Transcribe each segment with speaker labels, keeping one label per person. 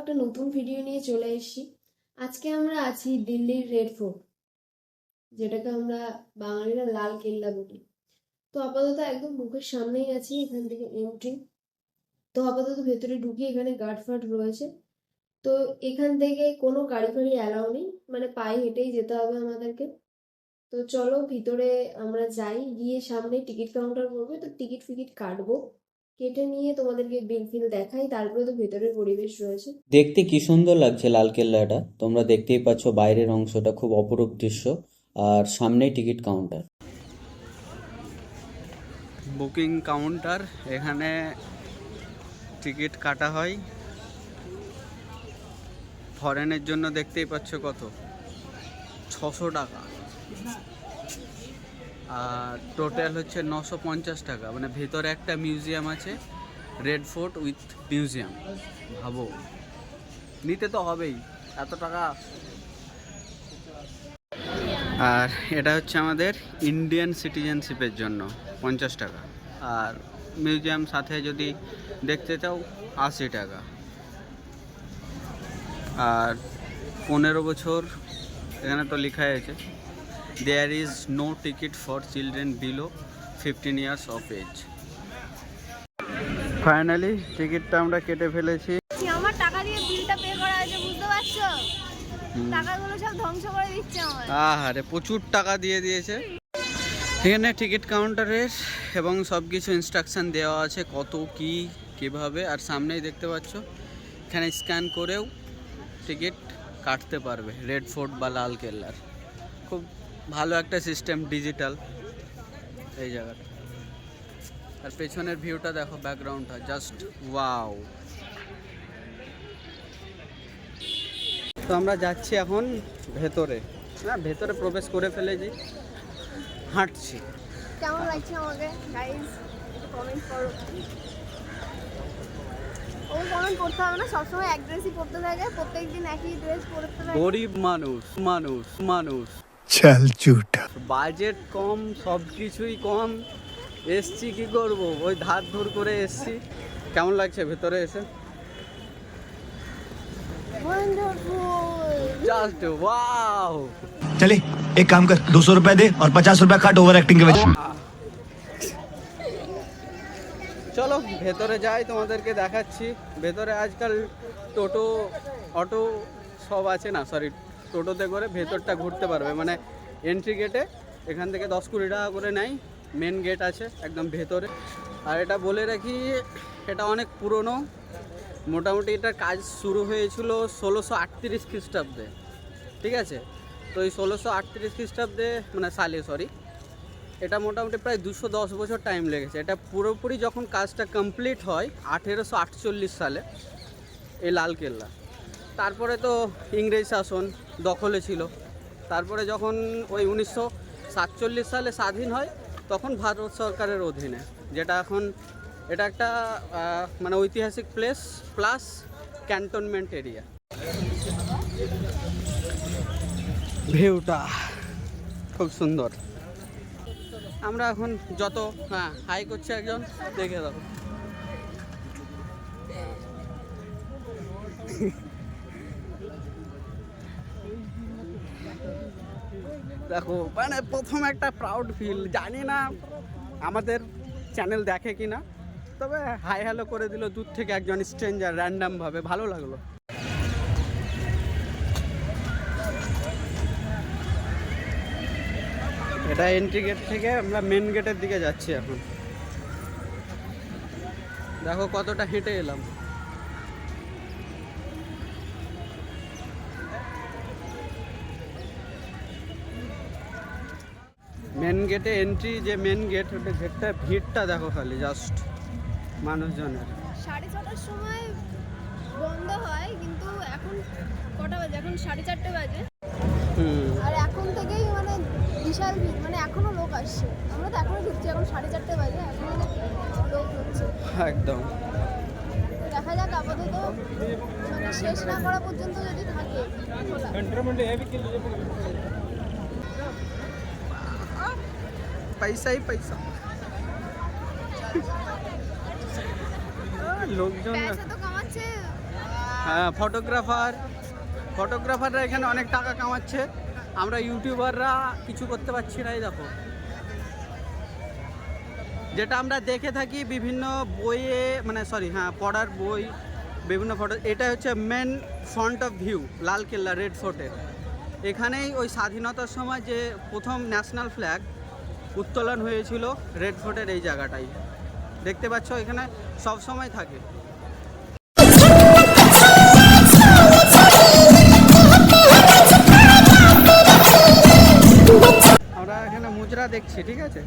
Speaker 1: একটা নতুন ভিডিও নিয়ে চলে এসেছি। আজকে আমরা আছি দিল্লির রেড ফোর্ট যেটাকে আমরা বাঙালিরা লাল কেল্লা বলি। তো আপাতত একদম মুখের সামনেই আছি, এখান থেকে এন্ট্রি তো আপাতত ভেতরে ঢুকি এখানে গার্ড ফার্ড রয়েছে। তো এখান থেকে কোনো গাড়ি ফাড়ি অ্যালাউ নেই মানে পায়ে হেঁটেই যেতে হবে আমাদেরকে। তো চলো ভিতরে আমরা যাই, গিয়ে সামনে টিকিট কাউন্টার পড়বে তো টিকিট ফিকিট কাটবো। কেটে নিয়ে তোমাদেরকে বিল ফিল দেখাই তারপরে তো ভেতরের পরিবেশ রয়েছে।
Speaker 2: দেখতে কি সুন্দর লাগছে লালকেল্লাটা তোমরা দেখতেই পাচ্ছ বাইরের অংশটা খুব অপরূপ দৃশ্য। আর সামনেই টিকিট কাউন্টার।
Speaker 3: বুকিং কাউন্টার এখানে টিকিট কাটা হয়। ফরেনের জন্য দেখতেই পাচ্ছ কত? ছশো টাকা। আর টোটাল হচ্ছে নশো পঞ্চাশ টাকা। মানে ভেতরে একটা মিউজিয়াম আছে রেড ফোর্ট উইথ মিউজিয়াম ভাবো। নিতে তো হবেই, এত টাকা। আর এটা হচ্ছে আমাদের ইন্ডিয়ান সিটিজেনশিপের জন্য, পঞ্চাশ টাকা। আর মিউজিয়াম সাথে যদি দেখতে চাও, আশি টাকা। আর পনেরো বছর, এখানে তো লেখাই আছে। There is no ticket for children below fifteen years of age finally টিকিটটা আমরা কেটে ফেলেছি।
Speaker 4: আমার টাকা দিয়ে বিলটা পে করা আছে বুঝতে পারছ? টাকাগুলো সব ধ্বংস করে দিচ্ছে আমার।
Speaker 3: আহারে প্রচুর টাকা দিয়ে দিয়েছে। এখানে টিকিট কাউন্টারের এবং সব কিছু ইনস্ট্রাকশন দেওয়া আছে কত কি কীভাবে আর সামনেই দেখতে পাচ্ছ এখানে স্ক্যান করেও টিকিট কাটতে পারবে রেড ফোর্ট বা লাল কেল্লার। খুব ভালো একটা সিস্টেম ডিজিটাল এই জায়গাটা। আর পেছনের ভিউটা দেখো ব্যাকগ্রাউন্ডটা জাস্ট ওয়াও তো আমরা যাচ্ছি এখন ভেতরে। না ভেতরে প্রবেশ করে ফেলেছি। হাঁটছি।
Speaker 4: কেমন লাগছে আমাকে? গাইস একটু কমেন্ট করো। ও কমেন্ট করতে হবে না সবসময় এক ড্রেসই পরতে থাকে। প্রত্যেকদিন একই ড্রেস পরতে থাকে।
Speaker 3: গরিব মানুষ মানুষ মানুষ।
Speaker 5: चल झूठा
Speaker 3: বাজেট কম সব কিছুই কম এসছি কি করব ওই ধার ধর করে এসছি কেমন লাগছে ভেতরে এসে
Speaker 4: ওয়ান্ডারফুল
Speaker 3: জাস্ট ওয়াও
Speaker 5: चले एक काम कर दो सौ रुपए दे और पचास रुपए काट ओवर एक्टिंग के वजह
Speaker 3: চলো ভেতরে যাই তোমাদেরকে দেখাচ্ছি ভেতরে আজকাল টোটো অটো সব আছে না সরি টোটোতে করে ভেতরটা ঘুরতে পারবে। মানে এন্ট্রি গেটে এখান থেকে দশ কুড়ি টাকা করে নেয়। মেন গেট আছে একদম ভেতরে। আর এটা বলে রাখি, এটা অনেক পুরনো। মোটামুটি এটার কাজ শুরু হয়েছিল ষোলোশো আটত্রিশ খ্রিস্টাব্দে। ঠিক আছে? তো এই ষোলোশো আটত্রিশ খ্রিস্টাব্দে মানে সালে সরি এটা মোটামুটি প্রায় দুশো দশ বছর টাইম লেগেছে। এটা পুরোপুরি যখন কাজটা কমপ্লিট হয়, আঠেরোশো আটচল্লিশ সালে, এই লালকেল্লা। তারপরে তো ইংরেজ শাসন দখলে ছিল। তারপরে যখন ওই উনিশশো সাতচল্লিশ সালে স্বাধীন হয়, তখন ভারত সরকারের অধীনে, যেটা এখন এটা একটা মানে ঐতিহাসিক প্লেস প্লাস ক্যান্টনমেন্ট এরিয়া ভিউটা খুব সুন্দর। আমরা এখন যত হ্যাঁ হাই করছে একজন, দেখে দাও। দেখো মানে প্রথম একটা প্রাউড ফিল জানি না আমাদের চ্যানেল দেখে কি না তবে হাই হ্যালো করে দিল দূর থেকে একজন স্ট্রেঞ্জার র্যান্ডাম ভাবে, ভালো লাগল। এটা এন্ট্রি গেট থেকে আমরা মেন গেটের দিকে যাচ্ছি এখন। দেখো কতটা হেঁটে এলাম। মেন গেটে এন্ট্রি যে মেন গেট ওটা গেটটা ভিড়টা দেখো খালি জাস্ট মানুষজনের।
Speaker 4: সাড়ে ছটার সময় বন্ধ হয় কিন্তু এখন কটা বাজে? এখন সাড়ে চারটে বাজে। আর এখন থেকেই মানে বিশাল ভিড় মানে এখনও লোক আসছে। আমরা তো এখনও ঢুকছি এখন সাড়ে চারটে বাজে এখনও লোক হচ্ছে।
Speaker 3: একদম।
Speaker 4: দেখা যাক আপাতত মানে শেষ না করা পর্যন্ত যদি থাকে
Speaker 3: পয়সাই পয়সা। লোকজন
Speaker 4: পয়সা তো কামাচ্ছে।
Speaker 3: হ্যাঁ ফটোগ্রাফার ফটোগ্রাফাররা এখানে অনেক টাকা কামাচ্ছে। আমরা ইউটিউবাররা কিছু করতে পারছি না এই দেখো। যেটা আমরা দেখে থাকি বিভিন্ন বইয়ে মানে সরি হ্যাঁ পড়ার বই বিভিন্ন ফটো এটা হচ্ছে main front of view Lalkella red ফোর্টের এখানেই ওই স্বাধীনতার সময় যে প্রথম ন্যাশনাল ফ্ল্যাগ উত্তোলন হয়েছিল রেড ফোর্টের এই জায়গাটাই। দেখতে পাচ্ছ, এখানে সব সময় থাকে। আমরা এখানে মুজরা দেখছি, ঠিক আছে?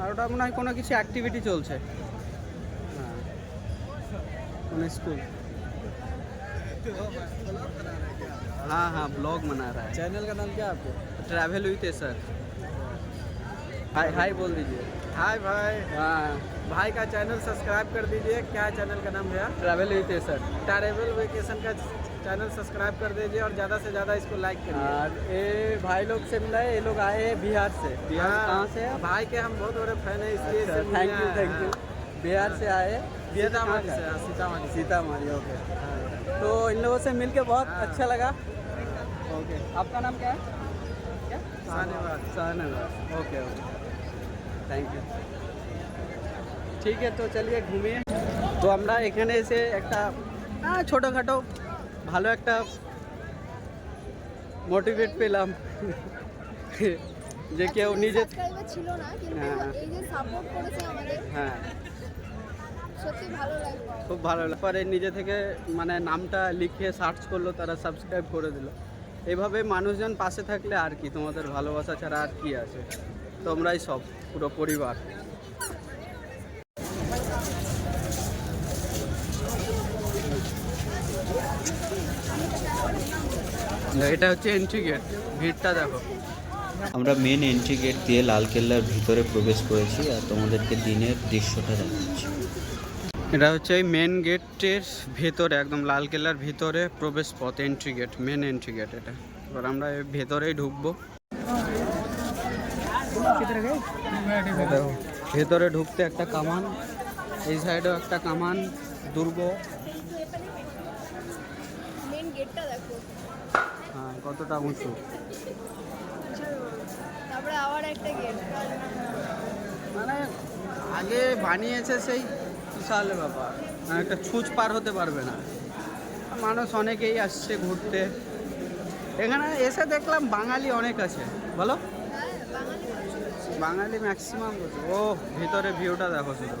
Speaker 3: আর ওটা মনে হয় কোনো কিছু অ্যাক্টিভিটি চলছে। হ্যাঁ। স্কুল हाँ हाँ ब्लॉग बना रहा है।
Speaker 6: चैनल का नाम क्या है आपके?
Speaker 3: ट्रैवल हुई थे सर। हाय हाय बोल दीजिए।
Speaker 6: हाय भाई।
Speaker 3: हाँ।
Speaker 6: भाई का चैनल सब्सक्राइब कर दीजिए। क्या चैनल का नाम है
Speaker 3: ट्रैवल हुई थे सर।
Speaker 6: ट्रैवल वेकेशन का चैनल सब्सक्राइब कर दीजिए और ज़्यादा से ज़्यादा इसको लाइक करिए।
Speaker 3: और ये भाई लोग से मिला है ये लोग आए हैं बिहार से। बिहार
Speaker 6: हाँ,
Speaker 3: कहाँ से आप
Speaker 6: भाई के हम बहुत बड़े फ़ैन है इसलिए thank
Speaker 3: you thank
Speaker 6: you
Speaker 3: Bihar से आए
Speaker 6: सीतामढ़ी से हाँ, सीतामढ़ी।
Speaker 3: सीतामढ़ी ओके तो इन लोगों से मिलके बहुत
Speaker 6: हाँ।
Speaker 3: अच्छा लगा। ओके आपका नाम क्या है क्या
Speaker 6: Shahnawaz.
Speaker 3: Shahnawaz okay okay thank you ঠিক আছে তো চলিয়ে ঘুমিয়ে তো আমরা এখানে এসে একটা আহ, ছোটোখাটো ভালো একটা মোটিভেট পেলাম যে কেউ নিজে
Speaker 4: সাবস্ক্রাইবার ছিল না কিন্তু
Speaker 3: হ্যাঁ।
Speaker 4: এই যে সাপোর্ট করেছে আমাদের
Speaker 3: হ্যাঁ
Speaker 4: সত্যি ভালো লাগলো
Speaker 3: খুব ভালো লাগলো। পরে নিজে থেকে মানে নামটা লিখে সার্চ করলো তারা সাবস্ক্রাইব করে দিল এইভাবে মানুষজন পাশে থাকলে আর কি, তোমাদের ভালোবাসা ছাড়া আর কি আছে? তোমরাই সব, পুরো পরিবার। এটা হচ্ছে এন্ট্রি গেট ভিড়টা দেখো।
Speaker 2: আমরা মেন এন্ট্রি গেট দিয়ে লালকেল্লার ভিতরে প্রবেশ করেছি আর তোমাদেরকে দিনের দৃশ্যটা দেখাচ্ছি।
Speaker 3: এটা হচ্ছে এই মেন গেটের ভেতরে, একদম লালকেল্লার ভিতরে প্রবেশ পথ entry gate main entry gate এটা। এবার আমরা ভেতরেই ঢুকবো। ভেতরে ঢুকতে একটা কামান, এই সাইডেও একটা কামান, দুর্গ। হ্যাঁ কতটা উঁচু? মানে আগে বানিয়েছে সেই বিশাল ব্যাপার। মানে একটা ছুঁচ পার হতে পারবে না। মানুষ অনেকেই আসছে ঘুরতে। এখানে এসে দেখলাম বাঙালি অনেক আছে। বলো।
Speaker 4: বাঙালি।
Speaker 3: ম্যাক্সিমাম ও, ভিতরে ভিউটা দেখো শুধু।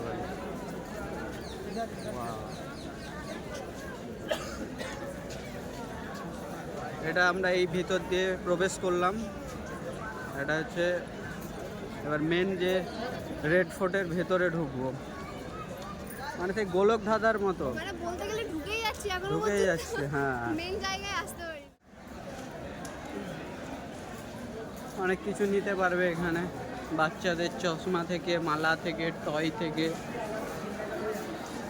Speaker 3: এটা আমরা এই ভিতর দিয়ে প্রবেশ করলাম। এটা হচ্ছে, এবার মেন যে রেড ফোর্টের ভেতরে ঢুকবো। মানে সেই গোলক ধাঁধার মতো।
Speaker 4: মানে বলতে গেলে ঢুকেই যাচ্ছি এখন
Speaker 3: ঢুকেই যাচ্ছে হ্যাঁ।
Speaker 4: মেন জায়গায় আসতে পারি
Speaker 3: অনেক কিছু নিতে পারবে এখানে। বাচ্চাদের চশমা থেকে মালা থেকে টয় থেকে।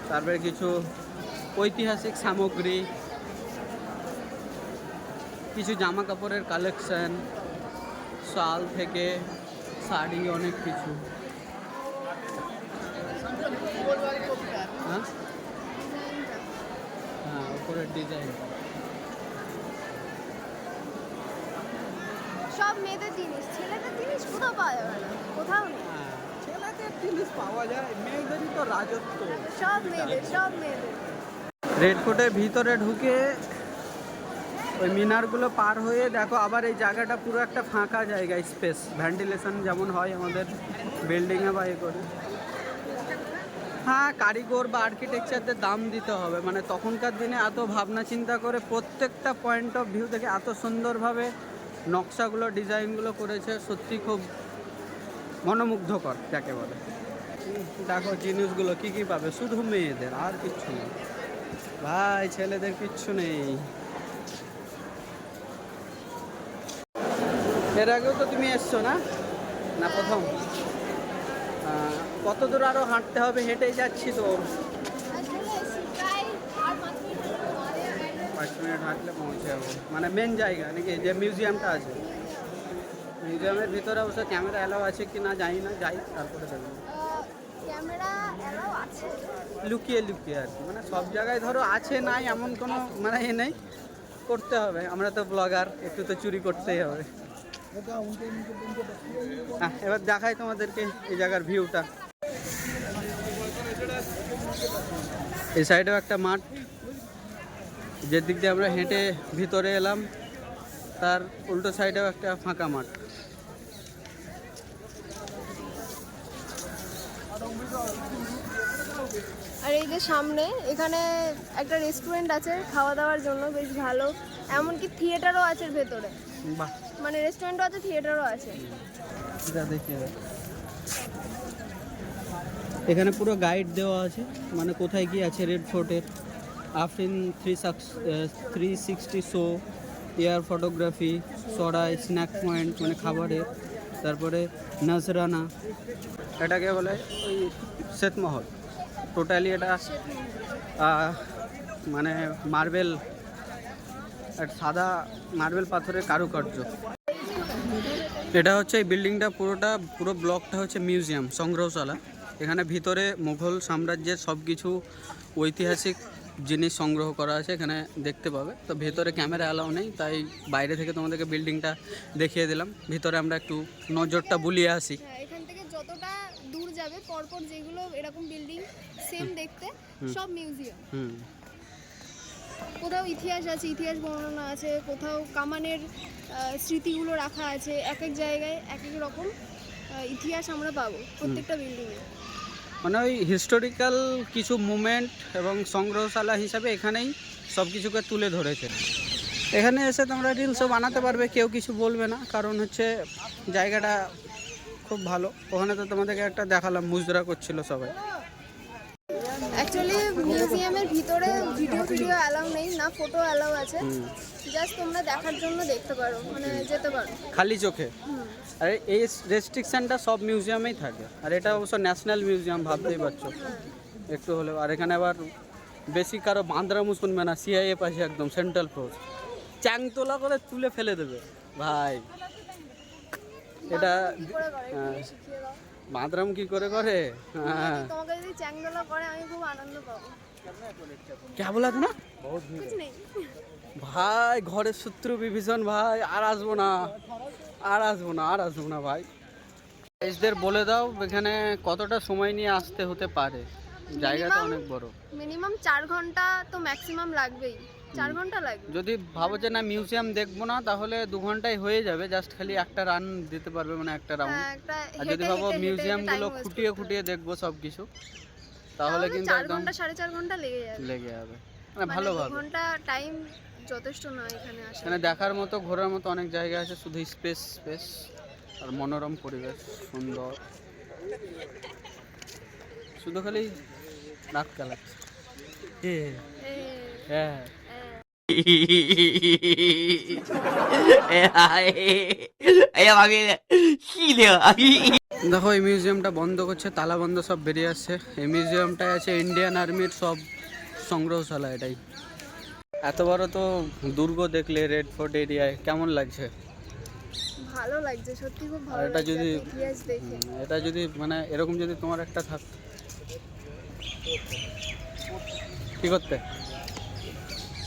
Speaker 3: তারপরে কিছু ঐতিহাসিক সামগ্রী। কিছু জামা কাপড়ের কালেকশন শাল থেকে শাড়ি অনেক কিছু হ্যাঁ হ্যাঁ উপরের ডিজাইন
Speaker 4: সব মেয়েদের জিনিস ছেলেদের জিনিস কোথাও পাওয়া যাবে না কোথাও নেই।
Speaker 3: হ্যাঁ। ছেলেদের জিনিস পাওয়া যায় মেয়েদেরই তো রাজত্ব।
Speaker 4: সব মেয়েদের সব মেয়েদের।
Speaker 3: রেড ফোর্টের ভিতরে ঢুকে ওই মিনারগুলো পার হয়ে দেখো আবার এই জায়গাটা পুরো একটা ফাঁকা জায়গা স্পেস ভেন্টিলেশন যেমন হয় আমাদের বিল্ডিংয়ে বা এ করে। হ্যাঁ কারিগর বা আর্কিটেকচারদের দাম দিতে হবে। মানে তখনকার দিনে এত ভাবনা চিন্তা করে প্রত্যেকটা পয়েন্ট অফ ভিউ থেকে এত সুন্দরভাবে নকশাগুলো, ডিজাইনগুলো করেছে, সত্যি খুব মনোমুগ্ধকর, যাকে বলে। দেখো জিনিসগুলো কি কি পাবে, শুধু মেয়েদের, আর কিচ্ছু নেই ভাই, ছেলেদের কিচ্ছু নেই। এর আগেও তো তুমি এসছো না? না, প্রথম? কত দূর আরও হাঁটতে হবে হেঁটেই যাচ্ছি তো।
Speaker 4: পাঁচ মিনিট
Speaker 3: হাঁটলে পৌঁছে যাব। মানে মেন জায়গা নাকি? যে মিউজিয়ামটা আছে। মিউজিয়ামের ভিতরে অবশ্য ক্যামেরা অ্যালাউ আছে কি না জানি না যাই তারপরে দেখব। লুকিয়ে লুকিয়ে আর কি। মানে সব জায়গায় ধরো আছে নাই এমন কোনো মানে এ নেই। করতে হবে। আমরা তো ব্লগার একটু তো চুরি করতেই হবে। হ্যাঁ এবার দেখাই তোমাদেরকে এই জায়গার ভিউটা এই সাইডেও একটা মাঠ। যে দিক দিয়ে আমরা হেঁটে ভিতরে এলাম তার উল্টো সাইডেও একটা ফাঁকা মাঠ।
Speaker 4: আর এই যে সামনে এখানে একটা রেস্টুরেন্ট আছে খাওয়া দাওয়ার জন্য বেশ ভালো। এমনকি থিয়েটারও আছে ভেতরে।
Speaker 3: বাহ।
Speaker 4: মানে রেস্টুরেন্টও আছে থিয়েটারও আছে।
Speaker 3: দেখে এখানে পুরো গাইড দেওয়া আছে। মানে কোথায় কি আছে রেড ফোর্টের Afrin three three sixty show air photography সরাই স্ন্যাক পয়েন্ট মানে খাবারের। তারপরে নজরানা। এটাকে বলে ওই শ্বেতমহল টোটালি এটা মানে মার্বেল সাদা মার্বেল পাথরের কারুকার্য। এটা হচ্ছে এই বিল্ডিংটা পুরোটা, পুরো ব্লকটা হচ্ছে মিউজিয়াম সংগ্রহশালা। এখানে ভিতরে মুঘল সাম্রাজ্যের সব কিছু ঐতিহাসিক জিনিস সংগ্রহ করা আছে এখানে দেখতে পাবে। তো ভেতরে ক্যামেরা অ্যালাউ নেই তাই বাইরে থেকে তোমাদেরকে বিল্ডিংটা দেখিয়ে দিলাম। ভিতরে আমরা একটু নজরটা বুলিয়ে আসি।
Speaker 4: হ্যাঁ এখান থেকে যতটা দূর যাবে পরপর যেগুলো এরকম বিল্ডিং সেম দেখতে সব মিউজিয়াম।
Speaker 3: হুম।
Speaker 4: কোথাও ইতিহাস আছে ইতিহাস বর্ণনা আছে কোথাও কামানের স্মৃতিগুলো রাখা আছে এক এক জায়গায় এক এক রকম ইতিহাস আমরা পাবো প্রত্যেকটা বিল্ডিংয়ে।
Speaker 3: মানে ওই হিস্টোরিক্যাল কিছু মুমেন্ট এবং সংগ্রহশালা হিসাবে এখানেই সব কিছুকে তুলে ধরেছে। এখানে এসে তোমরা রিলসও বানাতে পারবে, কেউ কিছু বলবে না, কারণ হচ্ছে জায়গাটা খুব ভালো। ওখানে তো তোমাদেরকে একটা দেখালাম মুজরা করছিল সবাই।
Speaker 4: অ্যাকচুয়ালি মিউজিয়ামের ভিতরে ভিডিও ভিডিও অ্যালাউ নেই না ফটো অ্যালাউ আছে। জাস্ট তোমরা দেখার জন্য দেখতে পারো মানে যেতে পারো।
Speaker 3: খালি চোখে? আর এই রেস্ট্রিকশনটা সব মিউজিয়ামেই থাকে। আর এটা অবশ্য ন্যাশনাল মিউজিয়াম ভাবতেই পারছ। একটু হলেও। আর এখানে আবার বেশি কারও বাঁদরামু শুনবে না সিআইএ পাশে একদম সেন্ট্রাল ফোর্স চ্যাংতোলা করে তুলে ফেলে দেবে। ভাই। এটা
Speaker 4: কি করে করে?
Speaker 3: হ্যাঁ। কি করে করে হ্যাঁ।
Speaker 4: তোমাকে যদি চ্যাংদোলা করে আমি খুব আনন্দ পাবো।
Speaker 3: কে বলা না
Speaker 4: কিছু নেই।
Speaker 3: ভাই ঘরের শত্রু বিভীষণ ভাই আর আসব না। আর আসব না আর আসব না ভাই। এসদের বলে দাও এখানে কতটা সময় নিয়ে আসতে হতে পারে? জায়গাটা অনেক বড়।
Speaker 4: মিনিমাম চার ঘণ্টা তো ম্যাক্সিমাম লাগবেই। চার ঘণ্টা লাগবে?
Speaker 3: যদি ভাবো যে না মিউজিয়াম দেখব না তাহলে দু ঘন্টায় হয়ে যাবে জাস্ট খালি একটা রান দিতে পারবে মানে একটা রাউন্ড
Speaker 4: হ্যাঁ
Speaker 3: আর যদি ভাবো
Speaker 4: মিউজিয়ামগুলো
Speaker 3: খুঁটিয়ে খুঁটিয়ে দেখব সব কিছু তাহলে কিন্তু
Speaker 4: চার
Speaker 3: একদম
Speaker 4: ঘণ্টা সাড়ে চার ঘণ্টা লেগে যাবে।
Speaker 3: লেগে যাবে। মানে
Speaker 4: মানে দু
Speaker 3: ভালোভাবে
Speaker 4: ঘণ্টা টাইম যথেষ্ট নয় এখানে আসা
Speaker 3: এখানে দেখার মতো ঘোরার মতো অনেক জায়গা আছে শুধু স্পেস স্পেস আর মনোরম পরিবেশ সুন্দর। শুধু খালি রাত কালাচ্ছে
Speaker 4: এ,
Speaker 3: হ্যাঁ।
Speaker 4: এ,
Speaker 3: দেখো এই মিউজিয়ামটা বন্ধ করছে তালা বন্ধ সব বেরিয়ে আসছে। এই মিউজিয়ামটায় আছে ইন্ডিয়ান আর্মির সব সংগ্রহশালা এটাই। এত বড় তো দুর্গ দেখলে রেড ফোর্ট এরিয়ায় কেমন লাগছে?
Speaker 4: ভালো লাগছে সত্যি খুব
Speaker 3: আর
Speaker 4: ভালো
Speaker 3: এটা যদি- এটা যদি মানে এরকম যদি তোমার একটা থাক। কি করতে?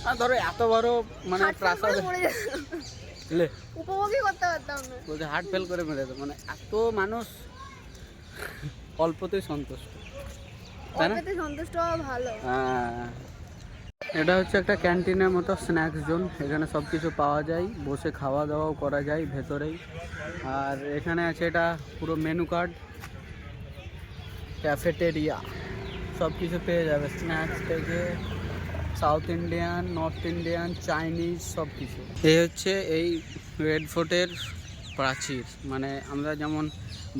Speaker 3: আর ধরো এত বড় মানে প্রাসাদ লে।
Speaker 4: উপভোগই করতে পারতাম না।
Speaker 3: বলছে হার্ট ফেল করে মেরে দেবে মানে এত মানুষ অল্পতেই সন্তুষ্ট। তাই
Speaker 4: অল্পতে সন্তুষ্ট ভালো।
Speaker 3: হ্যাঁ। এটা হচ্ছে একটা ক্যান্টিনের মতো স্ন্যাক্স জোন। এখানে সব কিছু পাওয়া যায়। বসে খাওয়া দাওয়াও করা যায় ভেতরেই। আর এখানে আছে এটা পুরো মেনু কার্ড। ক্যাফেটেরিয়া। সব কিছু পেয়ে যাবে। স্ন্যাক্স থেকে south Indian, north Indian, Chinese সব কিছু এই হচ্ছে এই রেড ফোর্টের প্রাচীর। মানে আমরা যেমন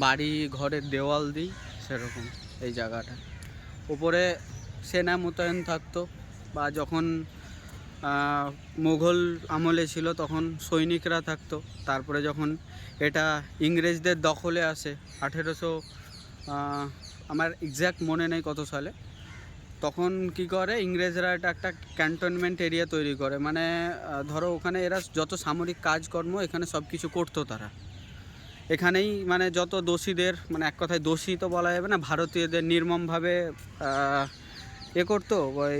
Speaker 3: বাড়ি, ঘরের দেওয়াল দিই, সেরকম এই জায়গাটা। উপরে সেনা মোতায়েন থাকতো বা যখন মুঘল আমলে ছিল তখন সৈনিকরা থাকতো। তারপরে যখন এটা ইংরেজদের দখলে আসে, আঠেরোশো আমার এক্স্যাক্ট মনে নেই কত সালে তখন কি করে? ইংরেজরা এটা একটা ক্যান্টনমেন্ট এরিয়া তৈরি করে। মানে ধরো ওখানে এরা যত সামরিক কাজকর্ম, এখানে সব কিছু করতো তারা। এখানেই মানে যত দোষীদের মানে এক কথায় দোষী তো বলা যাবে না, ভারতীয়দের নির্মমভাবে এ করতো, ওই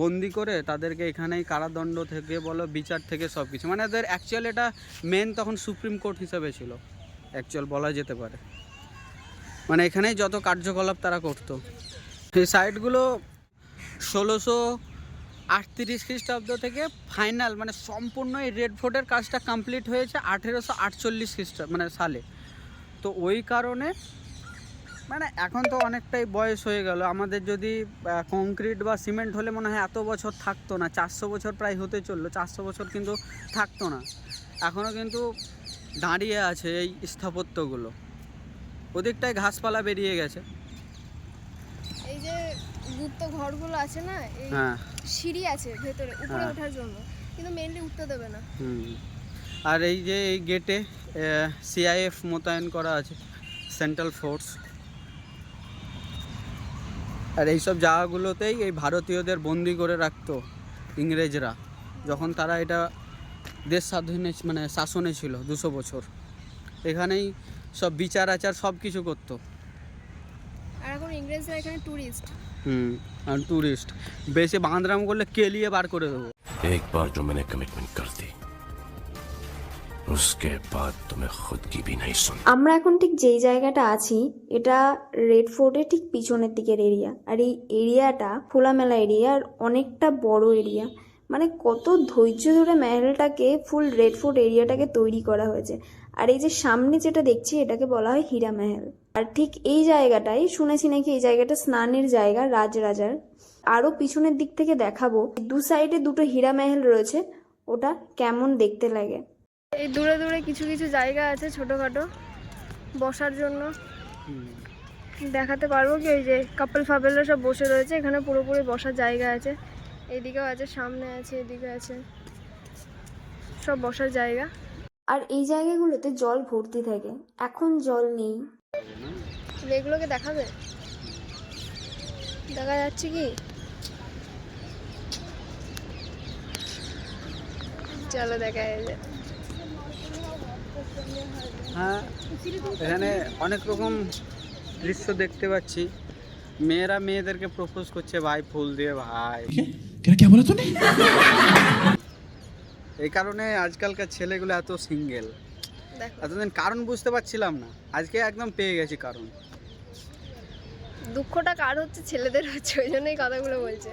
Speaker 3: বন্দি করে তাদেরকে এখানেই কারাদণ্ড থেকে বলো, বিচার থেকে সব কিছু মানে এদের অ্যাকচুয়াল এটা মেন তখন সুপ্রিম কোর্ট হিসেবে ছিল। অ্যাকচুয়াল বলা যেতে পারে। মানে এখানেই যত কার্যকলাপ তারা করতো। সেই সাইটগুলো ষোলোশো আটত্রিশ খ্রিস্টাব্দ থেকে ফাইনাল মানে সম্পূর্ণ এই রেড ফোর্টের কাজটা কমপ্লিট হয়েছে আঠেরোশো আটচল্লিশ খ্রিস্টাব্দ মানে সালে। তো ওই কারণে মানে এখন তো অনেকটাই বয়স হয়ে গেল। আমাদের যদি কংক্রিট বা সিমেন্ট হলে মনে হয় এত বছর থাকতো না, চারশো বছর প্রায় হতে চলল, চারশো বছর কিন্তু থাকতো না। এখনও কিন্তু দাঁড়িয়ে আছে এই স্থাপত্যগুলো। ওদিকটায় ঘাসপালা বেরিয়ে গেছে।
Speaker 4: এই যে গুপ্ত ঘরগুলো আছে না এই
Speaker 3: হ্যাঁ।
Speaker 4: সিঁড়ি আছে ভেতরে উপরে
Speaker 3: হ্যাঁ।
Speaker 4: ওঠার জন্য। কিন্তু মেনলি উঠতে দেবে না।
Speaker 3: হুম। আর এই যে এই গেটে সিআইএফ মোতায়েন করা আছে সেন্ট্রাল ফোর্স আর এইসব জায়গাগুলোতেই এই ভারতীয়দের বন্দি করে রাখতো ইংরেজরা যখন তারা এটা দেশ স্বাধীনে মানে শাসনে ছিল দুশো বছর। এখানেই সব বিচার আচার সব কিছু করতো।
Speaker 4: আর এখন ইংরেজরা এখানে ট্যুরিস্ট
Speaker 3: হুম আর ট্যুরিস্ট বেশি বাঁধরাম করলে কেলিয়ে বার করে দেবো
Speaker 7: एक बार जो मैंने कमिटमेंट कर दी उसके बाद तो मैं खुद की भी नहीं सुन
Speaker 8: আমরা এখন ঠিক যেই জায়গাটা আছি এটা রেড ফোর্টের ঠিক পিছনের দিকের এরিয়া আর এই এরিয়াটা খোলামেলা এরিয়া আর অনেকটা বড় এরিয়া মানে কত ধৈর্য ধরে মেহেলটাকে ফুল রেড ফোর্ট এরিয়াটাকে তৈরি করা হয়েছে আর এই যে সামনে যেটা দেখছি, এটাকে বলা হয় হীরা মেহেল। আর ঠিক এই জায়গাটাই শুনেছি নাকি এই জায়গাটা স্নানের জায়গা, রাজরাজার। আরও পিছনের দিক থেকে দেখাবো, দু সাইডে দুটো হীরা মেহেল রয়েছে, ওটা কেমন দেখতে লাগে।
Speaker 4: এই দূরে দূরে কিছু কিছু জায়গা আছে ছোটোখাটো, বসার জন্য। দেখাতে পারব কি? ওই যে কাপল ফাপেলরা সব বসে রয়েছে, এখানে পুরোপুরি বসার জায়গা আছে। এইদিকেও আছে, সামনে আছে, এদিকে আছে। সব বসার জায়গা।
Speaker 8: আর এই জায়গাগুলোতে জল ভর্তি থাকে। এখন জল নেই।
Speaker 4: এগুলোকে দেখাবে? দেখা যাচ্ছে কি? চলো দেখা যায়
Speaker 3: হ্যাঁ এখানে অনেক রকম দৃশ্য দেখতে পাচ্ছি। মেয়েরা মেয়েদেরকে প্রপোজ করছে ভাই ফুল দিয়ে ভাই।
Speaker 5: কেন কেমন তো নেই
Speaker 3: এই কারণে আজকালকার ছেলেগুলো এত সিঙ্গেল
Speaker 4: দেখো।
Speaker 3: এতদিন কারণ বুঝতে পারছিলাম না। আজকে একদম পেয়ে গেছি কারণ।
Speaker 4: দুঃখটা কার হচ্ছে? ছেলেদের হচ্ছে ওই জন্যই কথাগুলো বলছে।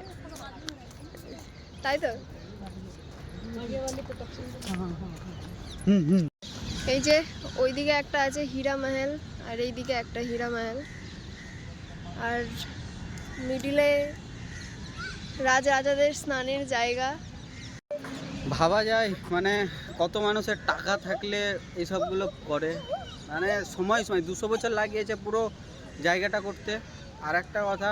Speaker 4: তাই তো? এই যে ওইদিকে একটা আছে হীরা মহল আর এইদিকে একটা হীরা মহল। আর মিডিলে রাজ রাজাদের স্নানের জায়গা।
Speaker 3: ভাবা যায় মানে কত মানুষের টাকা থাকলে এইসবগুলো করে। মানে সময় সময় দুশো বছর লাগিয়েছে পুরো জায়গাটা করতে। আর একটা কথা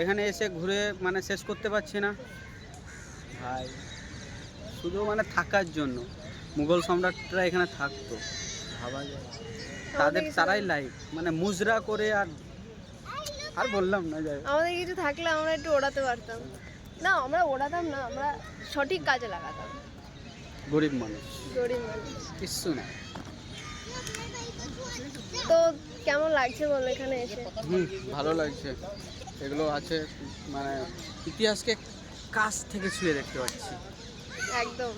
Speaker 3: এখানে এসে ঘুরে মানে শেষ করতে পারছি না। ভাই শুধু মানে থাকার জন্য। মুঘল সম্রাটরা এখানে থাকতো। ভাবা যায়। তাদের তারাই লাইফ মানে মুজরা করে আর আর বললাম না যাই
Speaker 4: আমাদের কিছু থাকলে আমরা একটু ওড়াতে পারতাম। না আমরা ওড়াতাম না আমরা সঠিক কাজে লাগাতাম।
Speaker 3: গরিব মানুষ।
Speaker 4: গরিব মানুষ।
Speaker 3: কিচ্ছু না।
Speaker 4: তো কেমন লাগছে বলো এখানে এসে?
Speaker 3: হুম ভালো লাগছে। এগুলো আছে মানে ইতিহাসকে কাছ থেকে ছুঁয়ে দেখতে পাচ্ছি।
Speaker 4: একদম।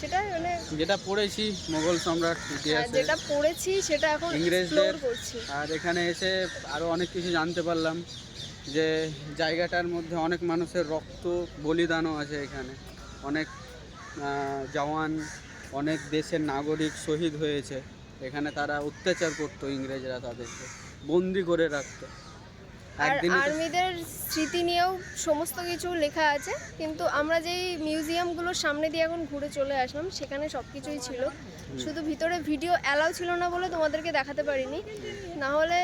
Speaker 4: সেটা মানে
Speaker 3: যেটা পড়েছি মোগল সম্রাট
Speaker 4: আহ,
Speaker 3: ইতিহাসে
Speaker 4: যেটা পড়েছি সেটা এখন
Speaker 3: ইংরেজদের।
Speaker 4: করছি।
Speaker 3: আর এখানে এসে আরও অনেক কিছু জানতে পারলাম। যে জায়গাটার মধ্যে অনেক মানুষের রক্ত বলিদানও আছে এখানে। অনেক জওয়ান অনেক দেশের নাগরিক শহীদ হয়েছে। এখানে তারা অত্যাচার করতো ইংরেজরা তাদেরকে বন্দি করে রাখতো।
Speaker 4: আর আর্মিদের স্মৃতি নিয়েও সমস্ত কিছু লেখা আছে কিন্তু আমরা যেই মিউজিয়ামগুলোর সামনে দিয়ে এখন ঘুরে চলে আসলাম সেখানে সব কিছুই ছিল। শুধু ভিতরে ভিডিও অ্যালাউ ছিল না বলে তোমাদেরকে দেখাতে পারিনি। না হলে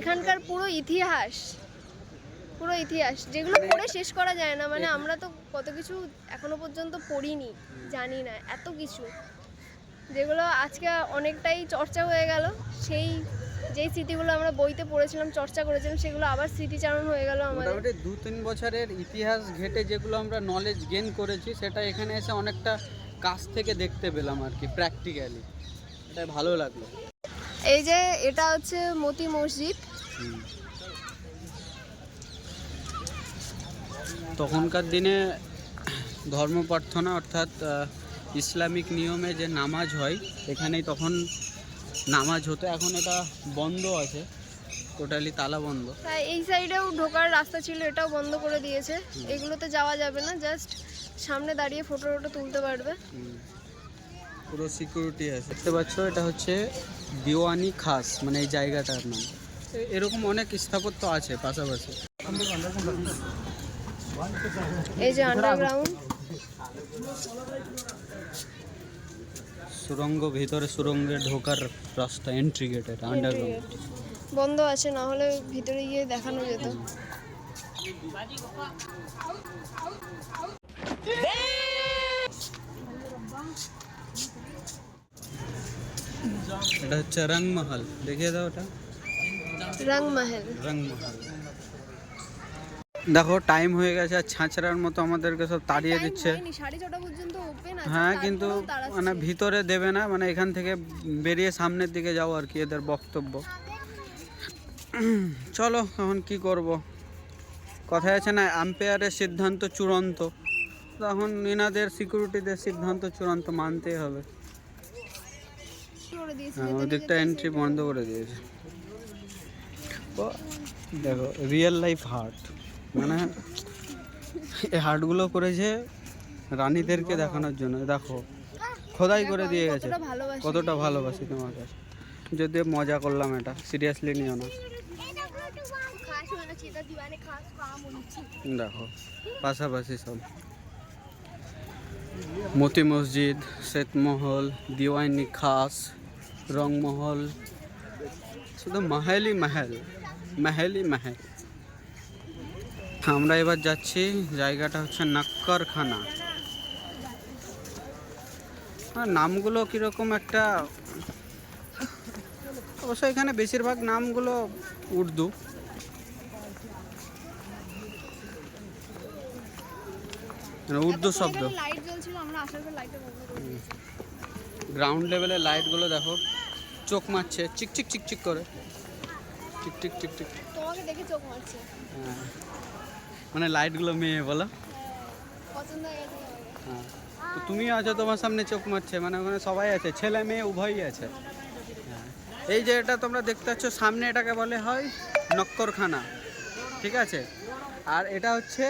Speaker 4: এখানকার পুরো ইতিহাস পুরো ইতিহাস যেগুলো পড়ে শেষ করা যায় না মানে আমরা তো কত কিছু এখনও পর্যন্ত পড়িনি জানি না এত কিছু। যেগুলো আজকে অনেকটাই চর্চা হয়ে গেল সেই যেই স্মৃতিগুলো আমরা বইতে পড়েছিলাম চর্চা করেছিলাম সেগুলো আবার স্মৃতিচারণ হয়ে গেল আমাদের।
Speaker 3: দু তিন বছরের ইতিহাস ঘেটে যেগুলো আমরা নলেজ গেন করেছি সেটা এখানে এসে অনেকটা কাছ থেকে দেখতে পেলাম আর কি প্র্যাকটিক্যালি এটা ভালো লাগল।
Speaker 4: এই যে এটা হচ্ছে মতি মসজিদ।
Speaker 3: তখনকার দিনে ধর্ম প্রার্থনা অর্থাৎ ইসলামিক নিয়মে যে নামাজ হয় এখানেই তখন নামাজ হতো। এখন এটা বন্ধ আছে টোটালি তালা বন্ধ।
Speaker 4: হ্যাঁ এই সাইডেও ঢোকার রাস্তা ছিল এটাও বন্ধ করে দিয়েছে। এগুলোতে যাওয়া যাবে না জাস্ট সামনে দাঁড়িয়ে ফটো টটো তুলতে পারবে।
Speaker 3: পুরো সিকিউরিটি আছে। দেখতে পাচ্ছ এটা হচ্ছে দিওয়ানি খাস মানে এই জায়গাটার নাম। এরকম অনেক স্থাপত্য আছে পাশাপাশি।
Speaker 4: এই যে আন্ডারগ্রাউন্ড
Speaker 3: সুরঙ্গ ভিতরে সুরঙ্গে ঢোকার রাস্তা এন্ট্রি গেট এটা আন্ডারগ্রাউন্ড
Speaker 4: বন্ধ আছে না হলে ভিতরে গিয়ে দেখানো যেত।
Speaker 3: এটা হচ্ছে রংমহল। দেখিয়ে দাও ওটা।
Speaker 4: রং মহল
Speaker 3: রংমহল। দেখো টাইম হয়ে গেছে আর ছাঁচড়ার মতো আমাদেরকে সব তাড়িয়ে দিচ্ছে। হ্যাঁ কিন্তু মানে ভিতরে দেবে না মানে এখান থেকে বেরিয়ে সামনের দিকে যাও আর কি এদের বক্তব্য। চলো এখন কি করব? কথায় আছে না আম্পায়ারের সিদ্ধান্ত চূড়ান্ত। তখন এনাদের সিকিউরিটিদের সিদ্ধান্ত চূড়ান্ত মানতেই হবে। হ্যাঁ ওদিকটা এন্ট্রি বন্ধ করে দিয়েছে। দেখো রিয়েল লাইফ হার্ট মানে এই হাটগুলো করেছে রানীদেরকে দেখানোর জন্য। দেখো, খোদাই করে দিয়ে গেছে।
Speaker 4: কতটা ভালোবাসি
Speaker 3: কতটা ভালোবাসি তোমাকে যদি মজা করলাম এটা, সিরিয়াসলি নিও না। দেখো, পাশাপাশি সব। মতি মসজিদ শ্বেতমহল দিওয়ানি খাস, রংমহল, শুধু মহলই মহল মহলই মহল। আমরা এবার যাচ্ছি জায়গাটা হচ্ছে নাক্করখানা। নামগুলো কীরকম একটা অবশ্য এখানে বেশিরভাগ নামগুলো উর্দু। মানে উর্দু শব্দ। গ্রাউন্ড লেভেলের লাইটগুলো দেখো চোখ মারছে চিক চিক চিক চিক করে টিক টিক টিক।
Speaker 4: তোমাকে দেখে চোখ মারছে।
Speaker 3: হ্যাঁ। মানে লাইটগুলো মেয়ে, বলো।
Speaker 4: হয়ে।
Speaker 3: তো তুমিও আছো, তোমার সামনে চোখ মারছে মানে ওখানে সবাই আছে, ছেলে মেয়ে উভয়ই আছে। হ্যাঁ। এই যে এটা তোমরা দেখতে পাচ্ছ, সামনে এটাকে বলে হয় নক্করখানা, ঠিক আছে? আর এটা হচ্ছে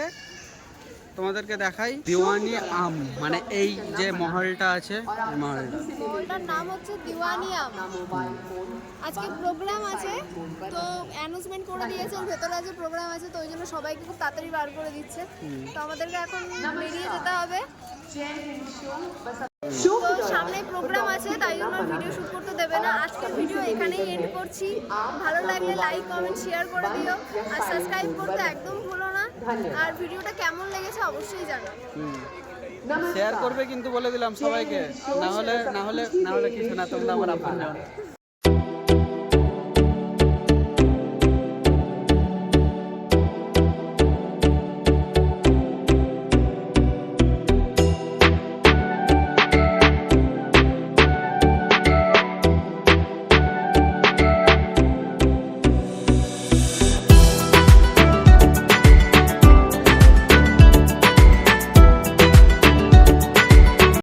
Speaker 3: তোমাদেরকে দেখাই দিওয়ানি আম। মানে এই যে মহলটা আছে মহলটা।
Speaker 4: মহলটার নাম হচ্ছে দিওয়ানি আম। আজকে প্রোগ্রাম আছে তো অ্যানাউন্সমেন্ট করে দিয়েছেন ভেতরে আজকে প্রোগ্রাম আছে তো ওই জন্য সবাইকে খুব তাড়াতাড়ি বার করে দিচ্ছে। তো আমাদেরকে এখন বেরিয়ে যেতে হবে। প্রোগ্রাম আছে তাই জন্য ভিডিও শুট করতে দেবে না। আজকের ভিডিও এখানেই এন্ড করছি। ভালো লাগলে লাইক কমেন্ট শেয়ার করে দিও। আর সাবস্ক্রাইব করতে একদম ভুলো না। আর ভিডিওটা কেমন লেগেছে অবশ্যই জানো।
Speaker 3: শেয়ার করবে কিন্তু বলে দিলাম সবাইকে। না হলে না হলে না হলে কিছু না তোমরা আমার আপন